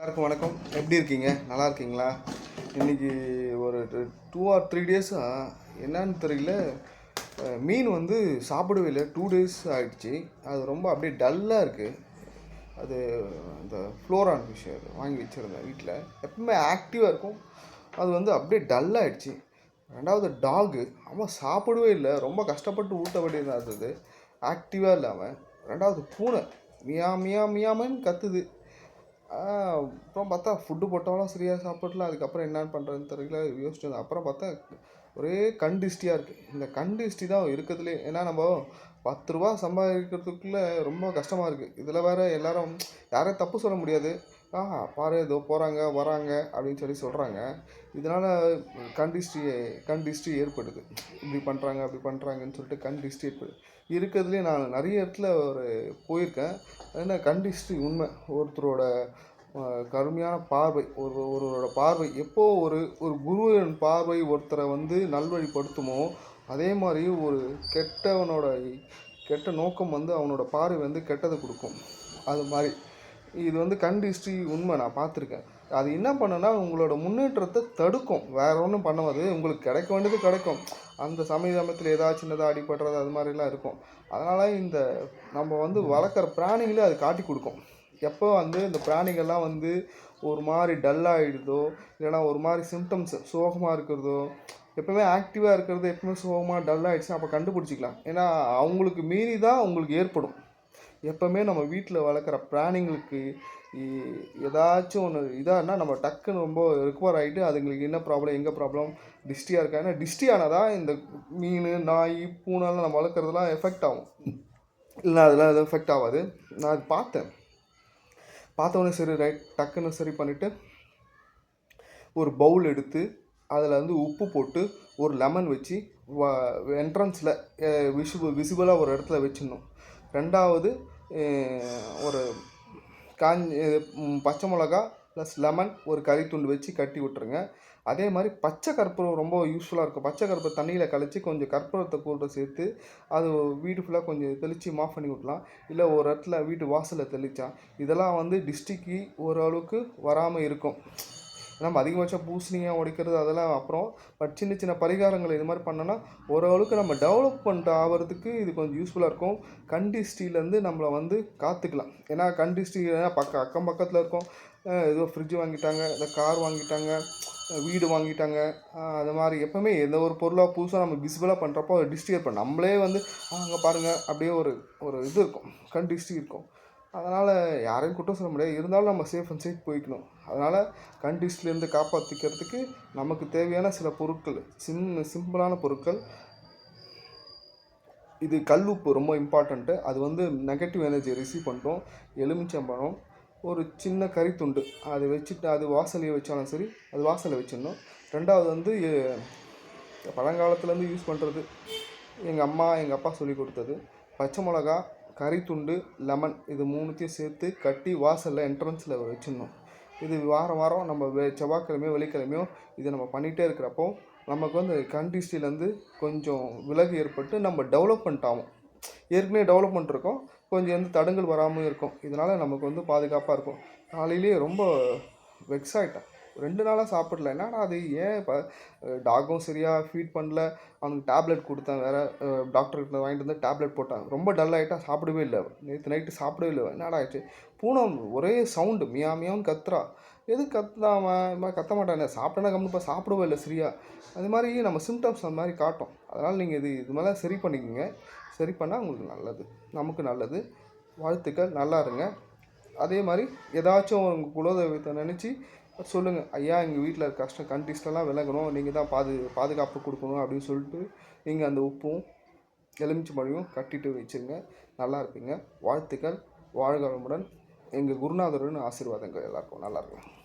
எல்லாருக்கும் வணக்கம். எப்படி இருக்கீங்க? நல்லா இருக்கீங்களா? இன்றைக்கி ஒரு டூ ஆர் த்ரீ டேஸாக என்னன்னு தெரியல. மீன் வந்து சாப்பிடவே இல்லை. டூ டேஸ் ஆகிடுச்சு அது ரொம்ப அப்படியே டல்லாக இருக்குது அது அந்த ஃப்ளோரான் ஃபிஷ் அது வாங்கி வச்சுருந்தேன் வீட்டில் எப்பவுமே ஆக்டிவாக இருக்கும். அது வந்து அப்படியே டல்லாகிடுச்சு ரெண்டாவது டாகு அவன் சாப்பிடவே இல்லை. ரொம்ப கஷ்டப்பட்டு ஊட்ட வேண்டியதாக இருந்தது. ஆக்டிவாக இல்லை அவன் ரெண்டாவது பூனை. மியா மியா மியாமன்னு கத்துது. அப்புறம் பார்த்தா ஃபுட்டு போட்டாலும் சரியாக சாப்பிடல. அதுக்கப்புறம் என்னென்னு பண்ணுறதுன்னு தெரியல யோசிச்சு அப்புறம் பார்த்தா ஒரே கண் டிஸ்டியாக இருக்குது இந்த கண் டிஸ்டி தான் இருக்கிறதுலே. ஏன்னா நம்ம பத்து ரூபா சம்பாதிக்கிறதுக்குள்ளே ரொம்ப கஷ்டமாக இருக்குது இதில் வேறு எல்லோரும் யாரையும் தப்பு சொல்ல முடியாது. ஆஹா பாரு இதோ போகிறாங்க வராங்க அப்படின்னு சொல்லி சொல்கிறாங்க இதனால் கண் டிஸ்டி கண் டிஸ்டி ஏற்படுது. இப்படி பண்ணுறாங்க அப்படி பண்ணுறாங்கன்னு சொல்லிட்டு கண் டிஸ்டி ஏற்படுது. இருக்கிறதுலே நான் நிறைய இடத்துல ஒரு போயிருக்கேன். ஏன்னா கண் டிஸ்டி உண்மை. ஒருத்தரோட கருமையான பார்வை ஒரு ஒருவரோட பார்வை. எப்போ ஒரு ஒரு குருவின் பார்வை ஒருத்தரை வந்து நல்வழிப்படுத்துமோ அதே மாதிரி ஒரு கெட்டவனோட கெட்ட நோக்கம் வந்து அவனோட பார்வை வந்து கெட்டதை கொடுக்கும். அது மாதிரி. இது வந்து கண் ஹிஸ்ட்ரி உண்மை நான் பார்த்துருக்கேன். அது என்ன பண்ணுன்னா உங்களோட முன்னேற்றத்தை தடுக்கும். வேற ஒன்றும் பண்ணாது உங்களுக்கு கிடைக்க வேண்டியது கிடைக்கும். அந்த சமய சமயத்தில் ஏதாச்சும் சின்னதாக அடிபடுறது அது மாதிரிலாம் இருக்கும். அதனால் இந்த நம்ம வந்து வளர்க்குற பிராணிகளே அது காட்டி கொடுக்கும். எப்போ வந்து இந்த பிராணிகள்லாம் வந்து ஒரு மாதிரி டல்லாகிடுதோ இல்லைன்னா ஒரு மாதிரி சிம்டம்ஸ் சோகமாக இருக்கிறதோ எப்பவுமே ஆக்டிவாக இருக்கிறது எப்பவுமே சோகமாக டல்லாகிடுச்சுன்னா அப்போ கண்டுபிடிச்சிக்கலாம். ஏன்னா அவங்களுக்கு மீறி தான் உங்களுக்கு ஏற்படும். எப்பவுமே நம்ம வீட்டில் வளர்க்குற பிராணிங்களுக்கு ஏதாச்சும் ஒன்று இதாகனா நம்ம டக்குன்னு ரொம்ப ரிக்வர் ஆகிட்டு அதுங்களுக்கு என்ன ப்ராப்ளம் எங்கே ப்ராப்ளம் டிஸ்டியாக இருக்கா ஏன்னா டிஸ்டி ஆனதான் இந்த மீன் நாய் பூனைலாம் நம்ம வளர்க்குறதுலாம் எஃபெக்ட் ஆகும். இல்லை அதெல்லாம் எதுவும் எஃபெக்ட் ஆகாது. நான் அது பார்த்தேன். பார்த்தோன்னே சரி ரைட் டக்குன்னு சரி பண்ணிவிட்டு ஒரு பவுல் எடுத்து அதில் வந்து உப்பு போட்டு ஒரு லெமன் வச்சு என்ட்ரன்ஸில் விசிபிள் விசிபிளாக ஒரு இடத்துல வச்சிடணும். ரெண்டாவது ஒரு காஞ்சி பச்சை மிளகா ப்ளஸ் லெமன் ஒரு கறி துண்டு வச்சு கட்டி விட்டுருங்க. அதே மாதிரி பச்சை கற்பூரம் ரொம்ப யூஸ்ஃபுல்லாக இருக்கும். பச்சை கற்பூரம் தண்ணியில் கழித்து கொஞ்சம் கற்பூரத்தை கூட சேர்த்து அது வீடு ஃபுல்லாக கொஞ்சம் தெளித்து மாஃப் பண்ணி விட்லாம் இல்லை ஒரு இடத்துல வீட்டு வாசலில் தெளித்தா இதெல்லாம் வந்து டிஸ்ட்ரிக்கு ஓரளவுக்கு வராமல் இருக்கும். நம்ம அதிகபட்சம் பூசணியாக உடைக்கிறது அதெல்லாம் அப்புறம். பட் சின்ன சின்ன பரிகாரங்கள் இது மாதிரி பண்ணோன்னா ஓரளவுக்கு நம்ம டெவலப்மெண்ட் ஆகிறதுக்கு இது கொஞ்சம் யூஸ்ஃபுல்லாக இருக்கும். கண்டிஸ்டிலேருந்து நம்மளை வந்து காத்துக்கலாம். ஏன்னா கண்டிஸ்டி பக்கம் அக்கம் பக்கத்தில் இருக்கும். ஏதோ ஃப்ரிட்ஜ் வாங்கிட்டாங்க இல்லை கார் வாங்கிட்டாங்க வீடு வாங்கிட்டாங்க. அது மாதிரி எப்போவுமே எந்த ஒரு பொருளாக புதுசாக நம்ம விசிபிளாக பண்ணுறப்போ ஒரு டிஸ்டியர் பண்ண நம்மளே வந்து அங்கே பாருங்கள் அப்படியே ஒரு ஒரு இது இருக்கும். கண்டிஸ்டி இருக்கும். அதனால் யாரையும் குற்றம் சொல்ல முடியாது. இருந்தாலும் நம்ம சேஃப் அண்ட் சேஃப் போய்க்கணும். அதனால் கண் டிஸ்ட்லேருந்து காப்பாற்றிக்கிறதுக்கு நமக்கு தேவையான சில பொருட்கள் சிம் சிம்பிளான பொருட்கள். இது கல்லுப்பு ரொம்ப இம்பார்ட்டண்ட்டு அது வந்து நெகட்டிவ் எனர்ஜி ரிசீவ் பண்ணிட்டோம் எலுமிச்சம்பழம் ஒரு சின்ன கறித்துண்டு அதை வச்சுட்டு அது வாசலையே வச்சாலும் சரி அது வாசலில் வச்சிடணும். ரெண்டாவது வந்து பழங்காலத்துலேருந்து யூஸ் பண்ணுறது எங்கள் அம்மா எங்கள் அப்பா சொல்லி கொடுத்தது பச்சை மிளகா கறித்துண்டு லெமன் இது மூணுத்தையும் சேர்த்து கட்டி வாசலில் என்ட்ரன்ஸில் வச்சிடணும். இது வாரம் வாரம் நம்ம வெ செவ்வாய்க்கிழமையோ வெள்ளிக்கிழமையோ இதை நம்ம பண்ணிகிட்டே இருக்கிறப்போ நமக்கு வந்து கண்டிஸ்டிலேருந்து கொஞ்சம் விலகு ஏற்பட்டு நம்ம டெவலப்மெண்ட் ஆகும். ஏற்கனவே டெவலப்மெண்ட் இருக்கும். கொஞ்சம் வந்து தடங்கள் வராமல் இருக்கும். இதனால் நமக்கு வந்து பாதுகாப்பாக இருக்கும். காலையிலேயே ரொம்ப வெக்ஸ் ஆகிட்டேன் ரெண்டு நாளாக சாப்பிடல. என்னடா அது ஏன் இப்போ டாகும் சரியாக ஃபீட் பண்ணல. அவனுக்கு டேப்லெட் கொடுத்தேன் வேறு. டாக்டர்கிட்ட வாங்கிட்டு வந்து டேப்லெட் போட்டேன். ரொம்ப டல் ஆகிட்டா சாப்பிடவே இல்லை நேற்று நைட்டு சாப்பிடவே இல்லை என்னடா ஆயிடுச்சு பூனை ஒரே சவுண்டு மியா மியான்னு கத்துறா. எது கத்துனா இது மாதிரி கத்த மாட்டானே. சாப்பிட்டேன்னா கம்மிப்பாக சாப்பிடவே இல்லை சரியா. அது மாதிரி நம்ம சிம்டம்ஸ் அந்த மாதிரி காட்டும். அதனால் நீங்கள் இது இது மாதிரிலாம் சரி பண்ணிக்கோங்க. சரி பண்ணால் உங்களுக்கு நல்லது. நமக்கு நல்லது. வாழ்த்துக்கள். நல்லா இருங்க. அதே மாதிரி ஏதாச்சும் உங்கள் குலதெய்வத்தை நினச்சி சொல்லுங்கள் ஐயா எங்கள் வீட்டில் கஷ்டம் கண்ட்ரிஸ்லலாம் விலகணும். நீங்கள் தான் பாது பாதுகாப்பு கொடுக்கணும். அப்படின்னு சொல்லிட்டு நீங்கள் அந்த உப்பும் எலுமிச்சை மழையும் கட்டிட்டு வச்சுருங்க. நல்லா இருப்பீங்க. வாழ்த்துக்கள். வாழ்க வளமுடன். எங்கள் குருநாதருடன் ஆசீர்வாதங்கள். எல்லாருக்கும் நல்லாயிருக்கும்